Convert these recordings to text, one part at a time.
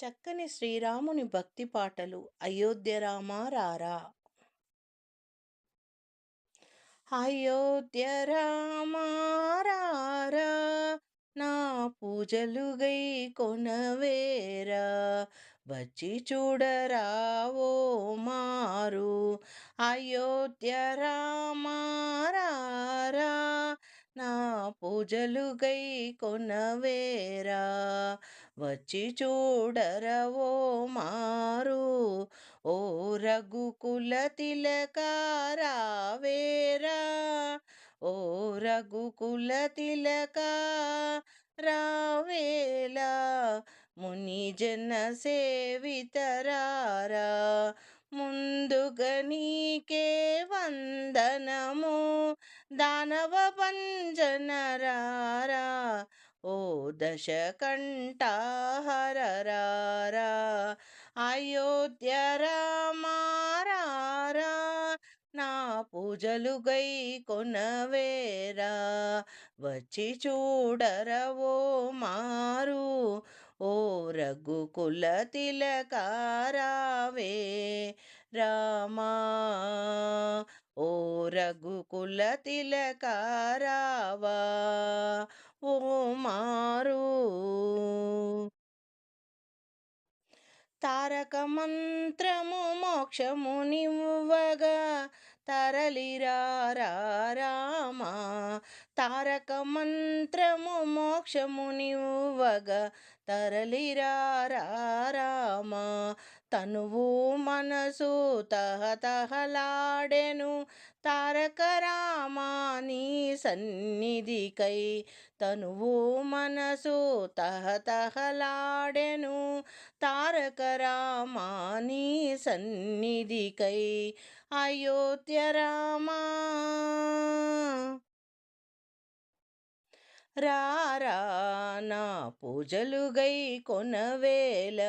చక్కని శ్రీరాముని భక్తి పాటలు అయోధ్య రామా రారా. అయోధ్య రామా నా పూజలు గై కొనవేరా వచ్చి చూడరావో మారు. అయోధ్య రామా నా పూజలుగై కొనవేరా? వచ్చి చూడరవో మారు? ఓ రఘుకుల తిలకారావేరా ఓ రఘుకుల తిలక రావేలా ముని జన సేవితరారా? ముందుగా నీకే వందనము. దానవ పంజనరారా ఓ దశకంఠహరరారా అయోధ్య రామారారా నా పూజలు గై కొనవేరా వచ్చి చూడరవో మారు ఓ రఘుకుల తిలకారావే రామా ఓ రఘుకుల తిలకారావా ఓ మారు తారక మంత్రము మోక్షము నివ్వగా తరలిరారామా తారక మంత్రము మోక్షము నివ్వగా తరలిరారా తనువు మనసు తహతహలాడెను తారక రామాని సన్నిధికై తనువు మనసు తహతహలాడెను తారక రామాని సన్నిధికై అయోధ్య రామా. రారా నా పూజలుగై కొనవేల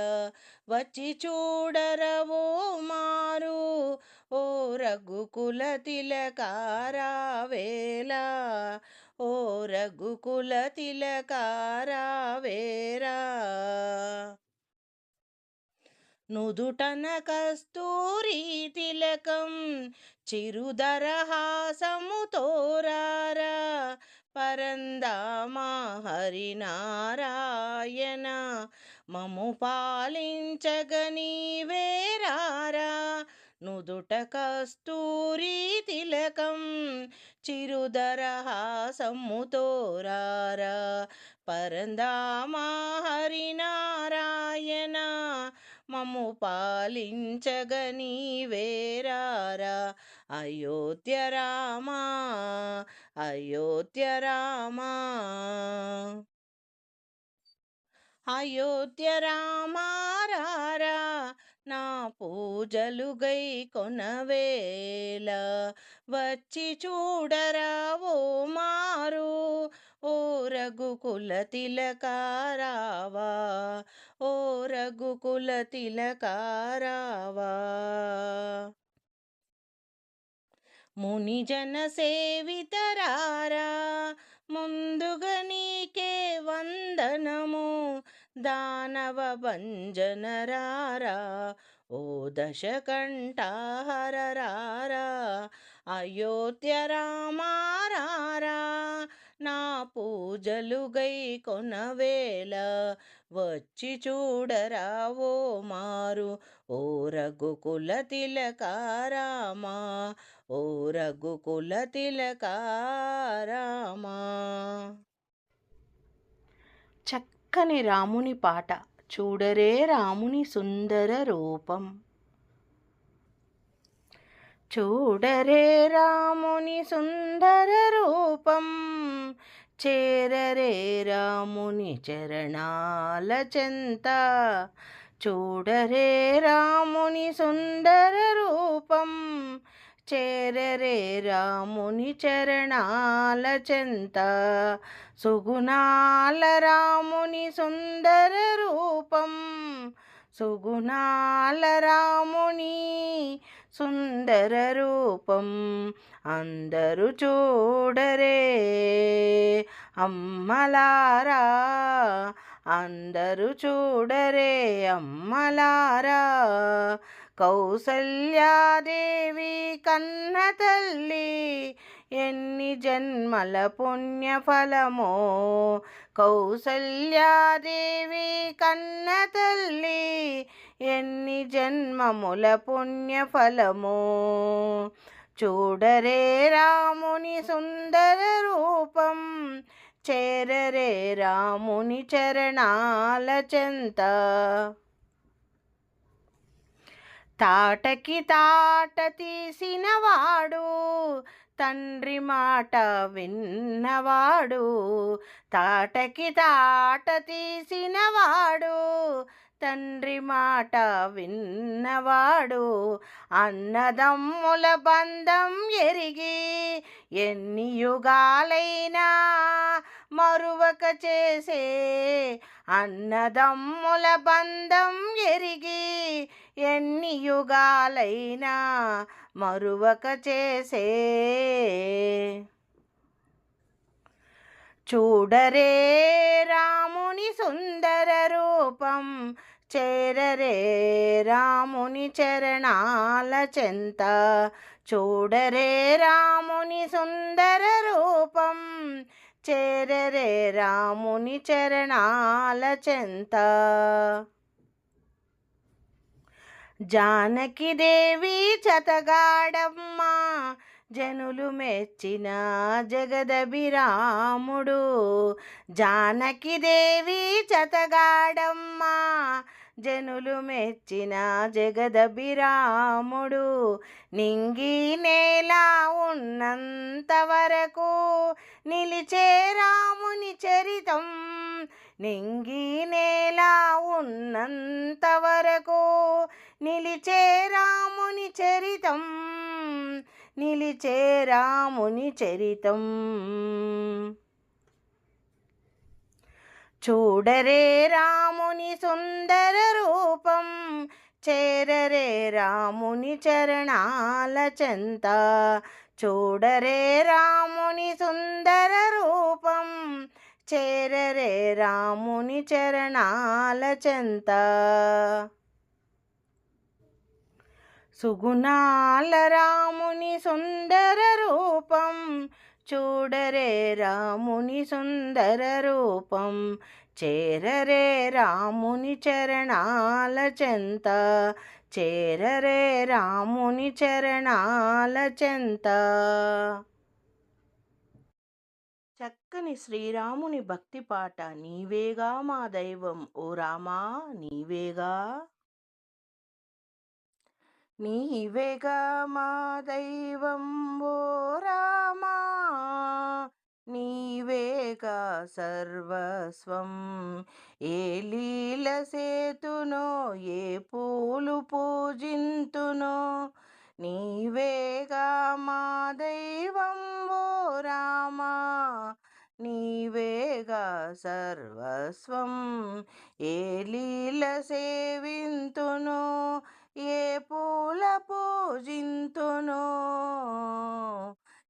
వచ్చి చూడరవో మారు. ఓ రఘుకుల తిలకారావేల ఓ రఘుకుల తిలకారావేరా నుదుటన కస్తూరి తిలకం చిరుదరహాసముతోరారా పరందామా హరినారాయణ. మము పాలించగనీవేరారా నుదుట కస్తూరి తిలకం చిరుదరహాసముతోరారా పరందామా హరినారాయణ. మము పాలించగని వేరారా అయోధ్య రామా అయోధ్య రామా. అయోధ్య రామారారా నా పూజలు గై కొనవేల వచ్చి చూడరా ఓ మారు ఓ రఘుకుల తిలకారావా ఓ రఘుకుల తిలకారావా. మునిజన సేవితరారా ముందుగా నీకే వందనము దానవ భంజనరారా ఓ దశకంఠారరారా అయోధ్య రామారారా నా పూజలు గై కొనవేల వచ్చి చూడరా ఓ మారు ఓ రఘుకుల తిలకారామా ఓ రఘుకుల తిలకారామా చక్కని రాముని పాట చూడరే రాముని సుందర రూపం. చూడరే రాముని సుందర రూపం చేరరే రాముని చరణాల చెంత. చూడరే రాముని సుందర రూపం చేరరే రాముని చరణాల చెంత. సుగుణాల రాముని సుందర రూపం. సుగుణాల రాముని సుందర రూపం. అందరూ చూడరే అమ్మలారా. అందరూ చూడరే అమ్మలారా. కౌసల్యాదేవి కన్న తల్లి ఎన్ని జన్మల పుణ్యఫలమో. కౌసల్యాదేవి కన్న తల్లి ఎన్ని జన్మముల పుణ్యఫలమో. చూడరే రాముని సుందర రూపం చేరరే రాముని చరణాల చెంత. తాటకి తాట తీసినవాడు తండ్రి మాట విన్నవాడు తాటకి తాట తీసినవాడు తండ్రి మాట విన్నవాడు. అన్నదమ్ముల బంధం ఎరిగి ఎన్ని యుగాలైనా మరువక చేసే అన్నదమ్ముల బంధం ఎరిగి ఎన్ని యుగాలైనా మరువక చేసే. చూడరే రాముని సుందర రూపం చేరరే రాముని చరణాల చెంత. చూడరే రాముని సుందర రూపం చేరరే రాముని చరణాల చెంత. జానకిదేవి చతగాడమ్మ జనులు మెచ్చిన జగదభిరాముడు. జానకిదేవి చతగాడమ్మ జనులు మెచ్చిన జగదభిరాముడు. నింగి నేల ఉన్నంత వరకు నిలిచే రాముని చరితం. నింగి నేల ఉన్నంత వరకు నిలిచే రాముని చరితం నిలిచే రాముని చరితం. చూడరే రాముని సుందర రూపం చేరరే రాముని చరణాల చెంత. చూడరే రాముని సుందర రూపం చేరరే రాముని చరణాల చెంత. సుగుణాల రాముని సుందర రూపం. చూడరే రాముని సుందర రూపం. చేరరే రాముని చరణాల చెంత. చేరరే రాముని చరణాల చెంత. చక్కని శ్రీరాముని భక్తి పాట. నీవేగా మా దైవం. ఓ రామా నీవేగా? నీవేగా మా దైవం ఓ రామా! నీవేగా సర్వస్వం. ఏ లీల సేతునో ఏ పూలు పూజింతునో నీవేగా మా దైవం ఓ రామా! నీవేగా సర్వస్వం. ఏ లీల సేవింతు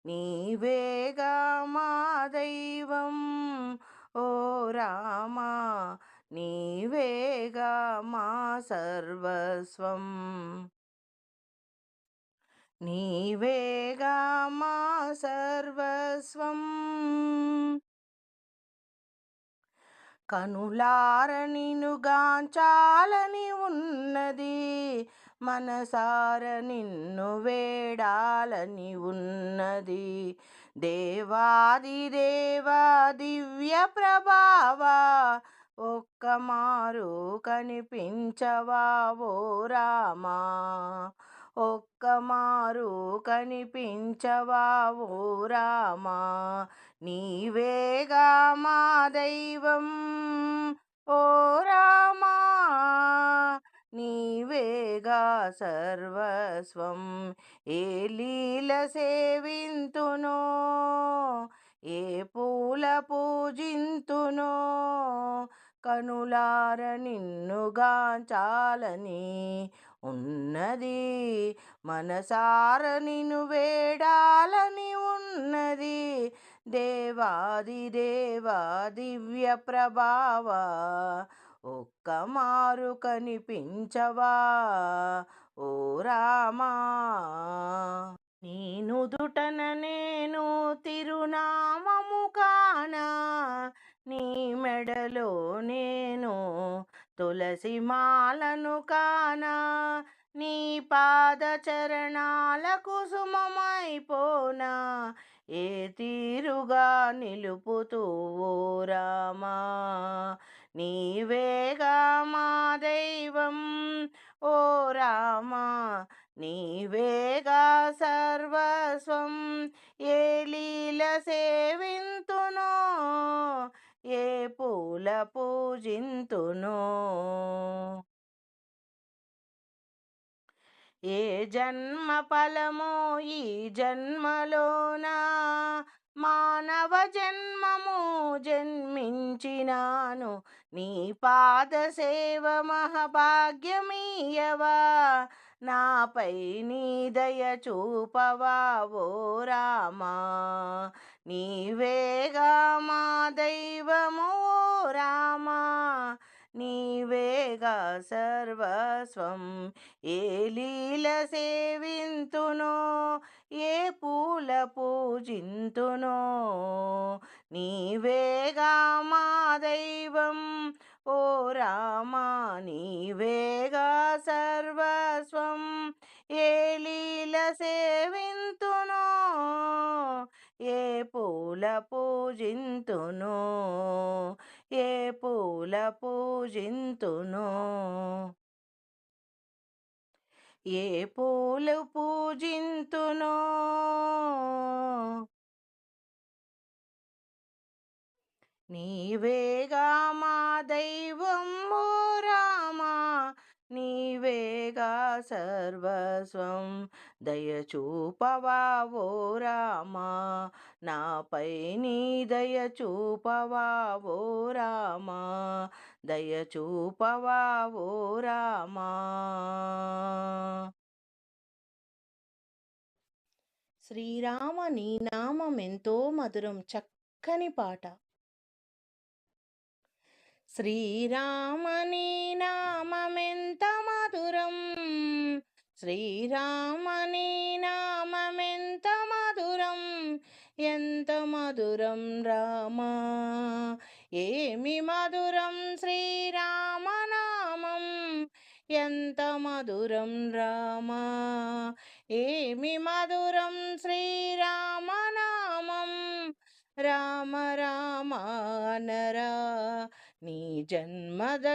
నీవేగా మా దైవం. ఓ రామా నీవేగా మా సర్వస్వం. నీవేగా మా సర్వస్వం. కనులార నినుగాంచాలని ఉన్నది. మనసార నిన్ను వేడాలని ఉన్నది. దేవాది దేవా దివ్య ప్రభావ ఒక్క మారు కనిపించవా ఓ రామా? ఒక్క మారు కనిపించవా ఓ రామా? నీవేగా మా దైవం ఓ రామా? నీవేగా సర్వస్వం ఏ లీల సేవింతునో ఏ పూల పూజింతునో కనులార నిన్నుగాంచాలని ఉన్నది మనసార నిన్ను వేడాలని ఉన్నది. దేవాది దేవా దివ్య ప్రభావ ఒక్క మారు కనిపించవా? ఓ రామా! నీ నేను తిరునామము కానా నీ మెడలో నేను తులసి మాలను కానా నీ పాద చరణాల కుసుమమైపోనా ఏ తీరుగా నిలుపుతూ రామా! నీవేగా మా దైవం. ఓ రామా నీవేగా సర్వస్వం. ఏ లీల సేవింతునో ఏ పూల పూజింతునో. ఏ జన్మ ఫలమో ఈ జన్మలోనా? మానవ జన్మము జన్మించినాను. నీ పాద సేవ మహభాగ్యమీయవా. నాపై నీ దయ చూపవా ఓ రామా. నీవేగా మా దైవము ఓ రామా. నీవేగా సర్వస్వం. ఏ లీల సేవింతునో ఏ పూల పూజింతునో నీవేగా మా దైవం. ఓ రామా నీవేగా సర్వస్వం. ఏ లీల సేవింతు ఏ పూల పూజింతును ఏ పూల పూజింతును? ఏ పూలు పూజింతును? నీవేగా మా దైవం మోరా నీవేగా సర్వస్వం. దయచూపవా ఓ రామా నాపై నీ దయ చూపవా ఓ రామా దయచూపవా ఓ రామా. శ్రీరామ నీ నామం ఎంతో మధురం చక్కని పాట. శ్రీరామని నామమెంత మధురం. శ్రీరామని నామమెంత మధురం. ఎంత మధురం రామా. ఏమి మధురం శ్రీరామనామం ఎంత మధురం రామా. ఏమి మధురం శ్రీరామనామం రామ రామ నరా. నీ జన్మధన్యమౌరా.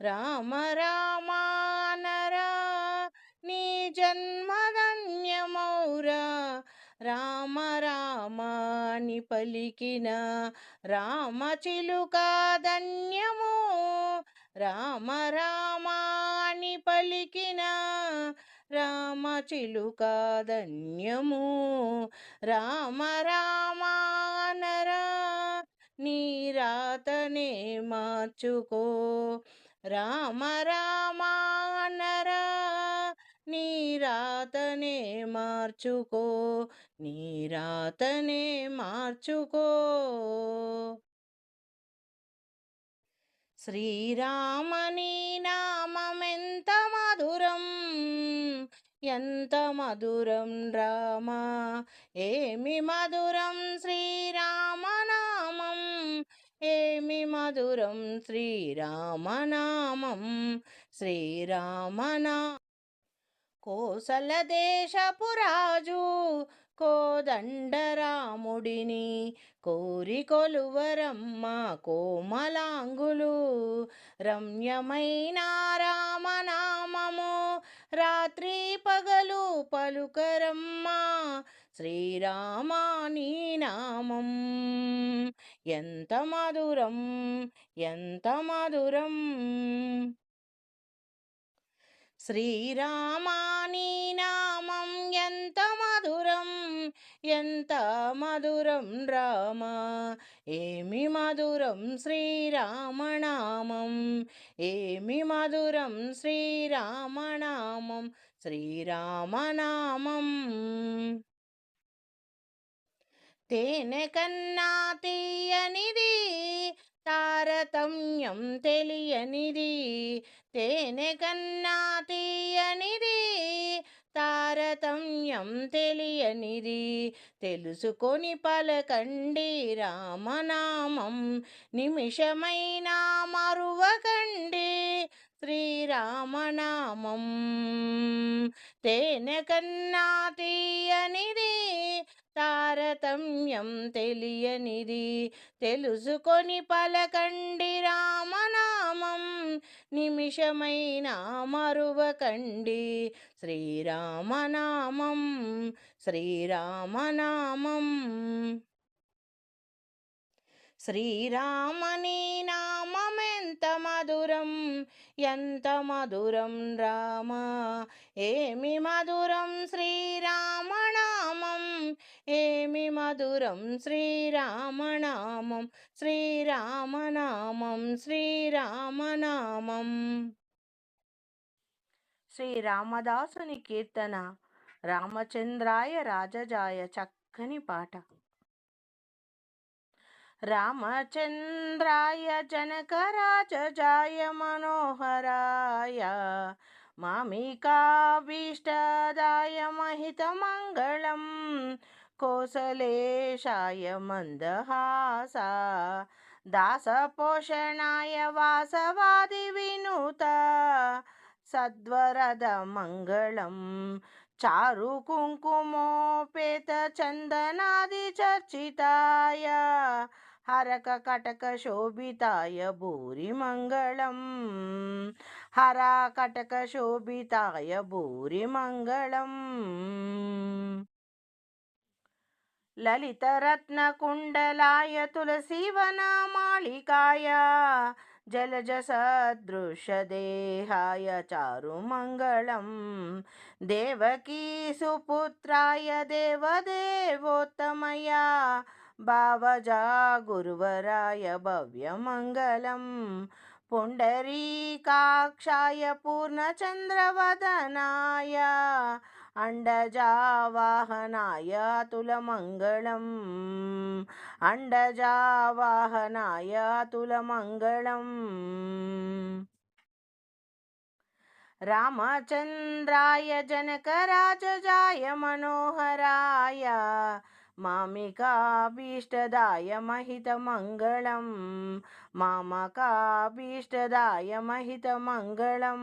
రామ రామానరా నీ జన్మధన్యమౌరా. రామ రామాని పలికిన రామ చిలుక ధన్యము. రామ రామాని పలికిన రామ చిలుక ధన్యము. రామ రామానరా రాతనే మార్చుకో. రామ రామానరా నీ రాతనే మార్చుకో. నీ రాతనే మార్చుకో. శ్రీరామని నామమెంత మధురం ఎంత మధురం రామా. ఏమి మధురం శ్రీరామ ఏమి మధురం శ్రీరామనామం శ్రీరామనా. కోసల దేశపురాజు కోదండరాముడిని కోరి కొలువరమ్మ కోమలాంగులు. రమ్యమైన రామనామము రాత్రి పగలు పలుకరమ్మ శ్రీరామాని నామం. ఎంత మధురం ఎంత మధురం. శ్రీరామాని నామం ఎంత మధురం ఎంత మధురం రామ. ఏమి మధురం శ్రీరామనామం ఏమి మధురం శ్రీరామనామం శ్రీరామనామం తేనె కన్నా తీయనిది తారతమ్యం తెలియనిది. తేనె కన్నా తీయనిది తారతమ్యం తెలియనిది. తెలుసుకొని పలకండి రామనామం నిమిషమైనా మరువకండి శ్రీరామనామం. తేనె కన్నా తీయనిది తారతమ్యం తెలియనిది. తెలుసుకొని పలకండి రామనామం. నిమిషమైన మరువకండి. శ్రీరామనామం శ్రీరామనామం. శ్రీరామని నామమెంత మధురం ఎంత మధురం రామ. ఏమి మధురం శ్రీరామనామం ఏమి మధురం శ్రీరామనామం శ్రీరామనామం శ్రీరామనామం శ్రీరామదాసుని కీర్తన రామచంద్రాయ రాజజాయ చక్కని పాట. రామచంద్రాయ జనక రాజ జాయ మనోహరాయ మామికాభీష్టదాయ మహిత మంగళం కోసలేశాయ మందహాస దాసపోషణాయ వాసవాది వినూత సద్వరద మంగళం చారు కుంకుమోపేత చందనాది చర్చితాయ హరక కటక శోభితాయ భూరి మంగళం. హర కటక శోభితాయ భూరి మంగళం. లలితరత్నకుండలాయ తులసీవనమాళికాయ జలజసదృశదేహాయ చారుమంగళం దేవకీ பாவஜா குருவராய பவ்யமங்கலம் पुण्डरीकाक्षाय पूर्णचन्द्रवदनाय अण्डजावाहनाय तुलमङ्गलम् अण्डजावाहनाय तुलमङ्गलम् रामचन्द्राय जनकराजजाय मनोहराय మామికాభీష్టదాయ మహిత మంగళం మామకాభీష్టదాయ మహిత మంగళం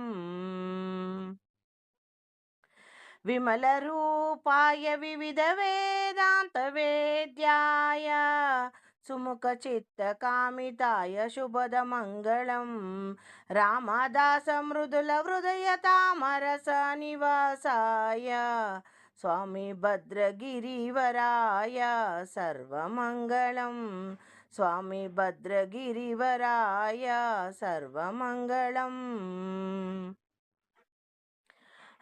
విమల రూపాయ వివిధ వేదాంత వేద్యాయ సుముఖ చిత్త కామితాయ శుభద మంగళం రామదాస మృదుల హృదయ తామరస నివాసాయ स्वामी भद्रगिरिवराय सर्वमङ्गलं स्वामी भद्रगिरिवराय सर्वमङ्गलम्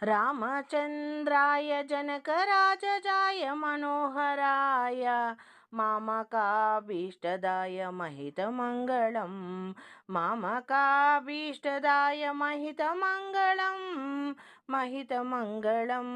रामचन्द्राय जनकराजजाय मनोहराय మామకాభీష్టదాయ మహిత మంగళం మామకాభీష్టదాయ మహిత మంగళం మహిత మంగళం